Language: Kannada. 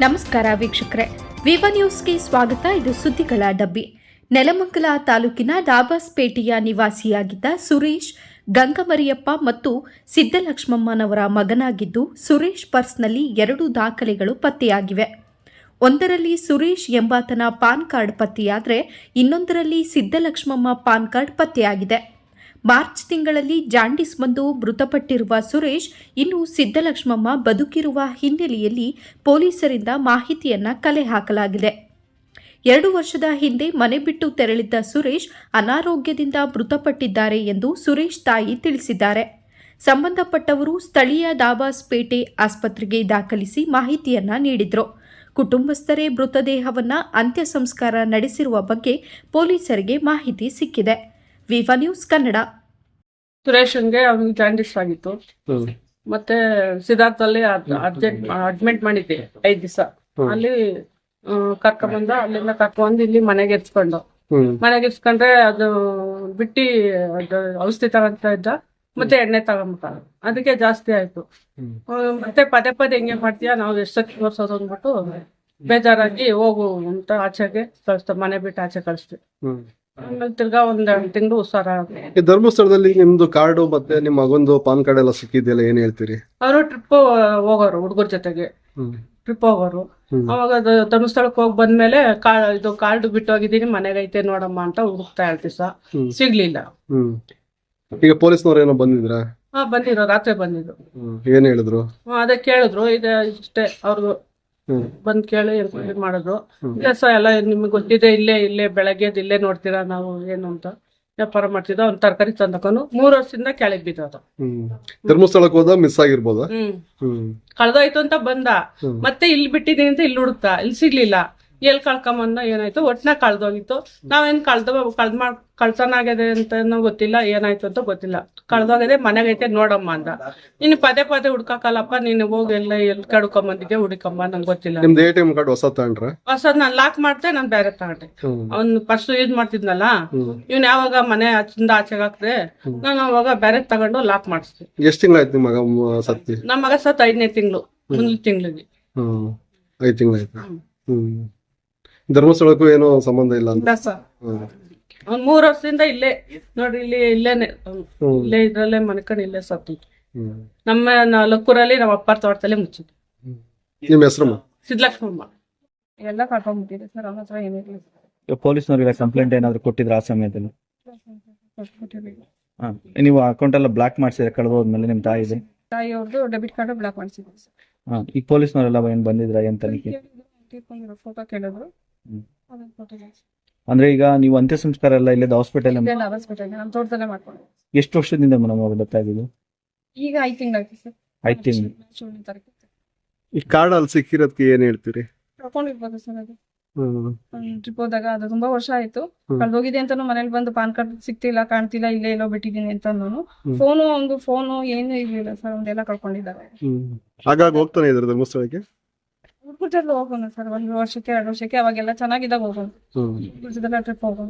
ನಮಸ್ಕಾರ ವೀಕ್ಷಕರೇ. ವಿವ ನ್ಯೂಸ್ಗೆ ಸ್ವಾಗತ. ಇದು ಸುದ್ದಿಗಳ ಡಬ್ಬಿ. ನೆಲಮಂಗಲ ತಾಲೂಕಿನ ಡಾಬಾಸ್ಪೇಟೆಯ ನಿವಾಸಿಯಾಗಿದ್ದ ಸುರೇಶ್, ಗಂಗಮರಿಯಪ್ಪ ಮತ್ತು ಸಿದ್ದಲಕ್ಷ್ಮಮ್ಮನವರ ಮಗನಾಗಿದ್ದು ಸುರೇಶ್ ಪರ್ಸ್ನಲ್ಲಿ ಎರಡು ದಾಖಲೆಗಳು ಪತ್ತೆಯಾಗಿವೆ. ಒಂದರಲ್ಲಿ ಸುರೇಶ್ ಎಂಬಾತನ ಪಾನ್ ಕಾರ್ಡ್ ಪತ್ತೆಯಾದರೆ, ಇನ್ನೊಂದರಲ್ಲಿ ಸಿದ್ದಲಕ್ಷ್ಮಮ್ಮ ಪಾನ್ ಕಾರ್ಡ್ ಪತ್ತೆಯಾಗಿದೆ. ಮಾರ್ಚ್ ತಿಂಗಳಲ್ಲಿ ಜಾಂಡಿಸ್ ಬಂದು ಮೃತಪಟ್ಟಿರುವ ಸುರೇಶ್, ಇನ್ನು ಸಿದ್ದಲಕ್ಷ್ಮಮ್ಮ ಬದುಕಿರುವ ಹಿನ್ನೆಲೆಯಲ್ಲಿ ಪೊಲೀಸರಿಂದ ಮಾಹಿತಿಯನ್ನ ಕಲೆ ಹಾಕಲಾಗಿದೆ. ಎರಡು ವರ್ಷದ ಹಿಂದೆ ಮನೆ ಬಿಟ್ಟು ತೆರಳಿದ್ದ ಸುರೇಶ್ ಅನಾರೋಗ್ಯದಿಂದ ಮೃತಪಟ್ಟಿದ್ದಾರೆ ಎಂದು ಸುರೇಶ್ ತಾಯಿ ತಿಳಿಸಿದ್ದಾರೆ. ಸಂಬಂಧಪಟ್ಟವರು ಸ್ಥಳೀಯ ದಾಬಾಸ್ಪೇಟೆ ಆಸ್ಪತ್ರೆಗೆ ದಾಖಲಿಸಿ ಮಾಹಿತಿಯನ್ನ ನೀಡಿದ್ರು. ಕುಟುಂಬಸ್ಥರೇ ಮೃತದೇಹವನ್ನು ಅಂತ್ಯ ಸಂಸ್ಕಾರ ನಡೆಸಿರುವ ಬಗ್ಗೆ ಪೊಲೀಸರಿಗೆ ಮಾಹಿತಿ ಸಿಕ್ಕಿದೆ. ವಿವಾ ನ್ಯೂಸ್ ಕನ್ನಡ. ಸುರೇಶನ್ಗೆ ಅವ್ನಿಗೆ ಜಾಂಡಿಸ್ ಆಗಿತ್ತು. ಮತ್ತೆ ಸಿದ್ಧಾರ್ಥಲ್ಲಿ ಅರ್ಜೆಂಟ್ ಅಡ್ಮಿಟ್ ಮಾಡಿದ್ದೆ ಐದ್ ದಿವಸ. ಅಲ್ಲಿ ಅಲ್ಲಿ ಕರ್ಕೊಂಬಂದ ಅಲ್ಲಿಂದ ಕರ್ಕೊಂಡ್ ಇಲ್ಲಿ ಮನೆಗೆ ಇರ್ಸ್ಕೊಂಡು ಮನೆಗೆ ಇರ್ಸ್ಕೊಂಡ್ರೆ ಅದು ಬಿಟ್ಟಿ ಅದು ಔಷಧಿ ತಗೊಂತ ಇದ್ದ ಮತ್ತೆ ಎಣ್ಣೆ ತಗೊಂಬಿಟ್ಟ. ಅದಕ್ಕೆ ಜಾಸ್ತಿ ಆಯ್ತು. ಮತ್ತೆ ಪದೇ ಪದೇ ಹೆಂಗೆ ಮಾಡ್ತೀಯಾ ನಾವು ಎಷ್ಟು ತೋರ್ಸೋದು ಅಂದ್ಬಿಟ್ಟು ಬೇಜಾರಾಗಿ ಹೋಗು ಅಂತ ಆಚೆಗೆ ಕಳಿಸ್ತ ಮನೆ ಬಿಟ್ಟು ಆಚೆ ಕಳಿಸ್ತೀವಿ. ಆಮೇಲೆ ತಿರ್ಗಾ ಒಂದ್ ಎರಡು ತಿಂಗಳು ಹುಷಾರ ಈ ಧರ್ಮಸ್ಥಳದಲ್ಲಿ ನಿಮ್ದು ಕಾರ್ಡು ಮತ್ತೆ ನಿಮ್ಮ ಮಗಂದು ಪಾನ್ ಕಾರ್ಡ್ ಎಲ್ಲ ಸಿಕ್ಕಿದೆಯಲ್ಲ ಏನ್ ಹೇಳ್ತೀರಿ? ಅವರು ಟ್ರಿಪ್ ಹೋಗೋರು ಹುಡುಗರ ಜೊತೆಗೆ. ಟ್ರಿಪ್ ಹೋಗೋರು. ಅವಾಗ ಅದು ಧರ್ಮಸ್ಥಳಕ್ಕೆ ಹೋಗಿ ಬಂದ್ಮೇಲೆ ಕಾ ಇದು ಕಾರ್ಡ್ ಬಿಟ್ಟು ಹೋಗಿದ್ದೀನಿ ಮನೆಗೆ ಐತೆ ನೋಡಮ್ಮ ಅಂತ ಹುಡುಕ್ತಾ ಹೇಳ್ತೀವಿ ಸಹ ಸಿಗ್ಲಿಲ್ಲ. ಹ್ಮ್. ಈಗ ಪೊಲೀಸ್ನವ್ರು ಏನೋ ಬಂದಿದ್ರಾ? ಹಾ ಬಂದಿರೋ ರಾತ್ರಿ ಬಂದಿದ್ರು. ಹ್ಮ್. ಏನ್ ಹೇಳಿದ್ರು? ಹಾ, ಅದೇ ಕೇಳಿದ್ರು ಈಗ ಇಷ್ಟೇ ಅವ್ರಿಗೂ ಬಂದ್ ಕೇಳಿ ಎನ್ಕ್ವೈರಿ ಮಾಡೋದು. ಕೆಲಸ ಎಲ್ಲ ನಿಮ್ಗೆ ಗೊತ್ತಿದೆ ಇಲ್ಲೇ ಇಲ್ಲೇ ಬೆಳಗ್ಗೆದ್ ಇಲ್ಲೇ ನೋಡ್ತೀರಾ ನಾವು ಏನು ಅಂತ. ವ್ಯಾಪಾರ ಮಾಡ್ತಿದ್ದ ಒಂದ್ ತರಕಾರಿ ತಂದಕನು ಮೂರ್ ವರ್ಷದಿಂದ ಕೆಳಗ್ ಬಿದ್ದು ಧರ್ಮಸ್ಥಳಕ್ ಧರ್ಮಸ್ಥಳಕ್ಕೆ ಹೋದ ಮಿಸ್ ಆಗಿರ್ಬೋದ? ಹ್ಮ್. ಕಳ್ದೋಯ್ತು ಅಂತ ಬಂದ. ಮತ್ತೆ ಇಲ್ಲಿ ಬಿಟ್ಟಿದ್ದೀನಿ ಅಂತ ಇಲ್ಲಿ ಹುಡುಕ್ತಾ. ಇಲ್ಲಿ ಸಿಗ್ಲಿಲ್ಲ. ಎಲ್ಲಿ ಕಳ್ಕೊಂಬಂದ ಏನಾಯ್ತು? ಒಟ್ನಾಗ ಕಳ್ದೋಗಿತ್ತು. ನಾವೇನ್ ಕಳ್ದ ಕಳ್ದ್ ಮಾಡ್ ಕಳ್ತನ ಆಗಿದೆ ಅಂತ ಗೊತ್ತಿಲ್ಲ ಏನಾಯ್ತು ಅಂತ ಗೊತ್ತಿಲ್ಲ. ಕಳ್ದೋಗಿದೆ ಮನೆಗೈತೆ ನೋಡಮ್ಮ ಅಂದ. ನೀನು ಪದೇ ಪದೇ ಹುಡ್ಕಲ್ಲಪ್ಪ ನೀನ್ ಹೋಗಿ ಎಲ್ಲ ಎಲ್ಲಿ ಕಡ್ಕೊಂಬಂದಿದ್ದೆ ಹುಡುಕಮ್ಮ ನಂಗೆ ಗೊತ್ತಿಲ್ಲ. ನಿಮ್ದು ಕಾರ್ಡ್ ಹೊಸ ತಗೊಂಡ್ರ? ಹೊಸದ್ ನಾನು ಲಾಕ್ ಮಾಡ್ದೆ ನಾನು ಬೇರೆ ತಗೊಂಡೆ. ಅವ್ನು ಫಸ್ಟ್ ಯೂಸ್ ಮಾಡ್ತಿದ್ನಲ್ಲ? ಇವ್ನ ಯಾವಾಗ ಮನೆ ಹಚ್ಚಿಂದ ಆಚೆಗೆ ಹಾಕ್ದೆ ನಾನು ಅವಾಗ ಬೇರೆ ತಗೊಂಡು ಲಾಕ್ ಮಾಡಿಸ್ದೆ. ಎಷ್ಟ್ ತಿಂಗಳಾಯ್ತು ನಿಮ್ಮ ಮಗ ಸತ್ತಿ? ನಮ್ಮ ಮಗ ಸತ್ ಐದನೇ ತಿಂಗಳು ಮುಂದಿನ ತಿಂಗಳಿಗೆ. ಹ್ಮ್. ಐದ್ ತಿಂಗಳಾಯ್ತು? ಹ್ಮ್. ಧರ್ಮಸ್ಥಳಕ್ಕೂ ಏನೋ ಸಂಬಂಧ ಇಲ್ಲ ಅಂತ. ಇಲ್ಲ ಸರ್. ಹ್ಮ್. ಒಂದ್ ಮೂರ್ ವರ್ಷದಿಂದ ಇಲ್ಲೇ. ನೋಡ್ರಿ ಇಲ್ಲಿ ಇಲ್ಲೇನೆ. ಹ್ಮ್. ಇಲ್ಲೇ ಇದ್ರಲ್ಲೇ ಮನ್ಕೊಂಡು ಇಲ್ಲೇ ಸತ್ತು ಹ್ಮ್. ನಮ್ಮ ನ- ಲಕ್ಕೂರಲ್ಲಿ ನಮ್ಮ ಅಪ್ಪಾರ ತೋಟದಲ್ಲೇ ಮುಚ್ಚಿದ್ದು ನಿಮ್ಮ ಹೆಸರು ಹೆಸರಮ್ಮ ಸಿದ್ಲಕ್ಷ್ಮಮ್ಮ ಎಲ್ಲ ಕರ್ಕೊಂಡ್ಬಿಟ್ಟಿದೆ ಸರ್ ಅವ್ರ ಹತ್ರ ಏನಿಲ್ಲ ಪೊಲೀಸ್ನವ್ರಿಗೆ ಕಂಪ್ಲೇಂಟ್ ಏನಾದ್ರು ಕೊಟ್ಟಿದ್ರ ಆ ಸಮಯದಲ್ಲಿ? ಹಾ ನೀವು ಅಕೌಂಟ್ ಎಲ್ಲ ಬ್ಲಾಕ್ ಮಾಡಿಸಿದ್ರೆ ಕಳೆದೋದ್ಮೇಲೆ ನಿಮ್ ತಾಯಿ ಇದೆ? ತಾಯಿ ಅವ್ರದ್ದು ಡೆಬಿಟ್ ಕಾರ್ಡ್ ಬ್ಲಾಕ್ ಮಾಡಿಸಿದ್ವಿ ಸರ್. ಹಾ ಈಗ ಪೊಲೀಸ್ನವರೆಲ್ಲ ಏನ್ ಬಂದಿದ್ರ ಏನ್ ತನಿಖೆ? ಫೋಟೋ ಕೇಳಿದ್ರು. ಅಂದ್ರೆ ಈಗ ನೀವು ಅಂತ್ಯ ಸಂಸ್ಕಾರ ಎಲ್ಲ ಇಲ್ಲದ ಹಾಸ್ಪಿಟಲ್ ಇಲ್ಲೇ ಹಾಸ್ಪಿಟಲ್ ನಮ್ಮ ತೋಟದಲ್ಲೇ ಮಾಡ್ಕೊಂಡು. ಎಷ್ಟು ವರ್ಷದಿಂದ ಮೇಡಮ್ ಅವ್ರು ಬರ್ತಾ ಈಗ ಐದು ತಿಂಗಳಾಯ್ತು ಸರ್. ಐದು ತಿಂಗಳು. ತಾರೀಕು ಈ ಕಾರ್ಡ್ ಅಲ್ಲಿ ಸಿಕ್ಕಿರೋದಕ್ಕೆ ಏನ್ ಹೇಳ್ತೀರಿ? ಸರ್ ಅದು. ಹ್ಮ್. ಟ್ರಿಪ್ ಹೋದಾಗ ಅದು ತುಂಬಾ ವರ್ಷ ಆಯ್ತು. ಹ್ಮ್. ಕಳ್ದೋಗಿದೆ ಅಂತಾನು ಮನೇಲಿ ಬಂದು ಪಾನ್ ಕಾರ್ಡ್ ಸಿಕ್ತಿಲ್ಲ ಕಾಣ್ತಿಲ್ಲ ಇಲ್ಲೇ ಎಲ್ಲೋ ಬಿಟ್ಟಿದ್ದೀನಿ ಅಂತ. ಫೋನು ಒಂದು ಫೋನು ಏನು ಇರ್ಲಿಲ್ಲ ಸರ್ ಒಂದೆಲ್ಲ ಕಳ್ಕೊಂಡಿದ್ದಾರೆ. ಹ್ಮ್. ಹಾಗಾಗಿ ಹೋಗ್ತಾನೆ ಇದ್ದಾರೆ ಧರ್ಮಸ್ಥಳಕ್ಕೆ ಜೊತೆ ಹೋಗೋಣ ಸರ್ ಒಂದು ವರ್ಷಕ್ಕೆ ಎರಡು ವರ್ಷಕ್ಕೆ ಅವಾಗೆಲ್ಲ ಚೆನ್ನಾಗಿದ್ದಾಗ ಹೋಗೋಣ ಜೊತೆ ಟ್ರಿಪ್ ಹೋಗೋಣ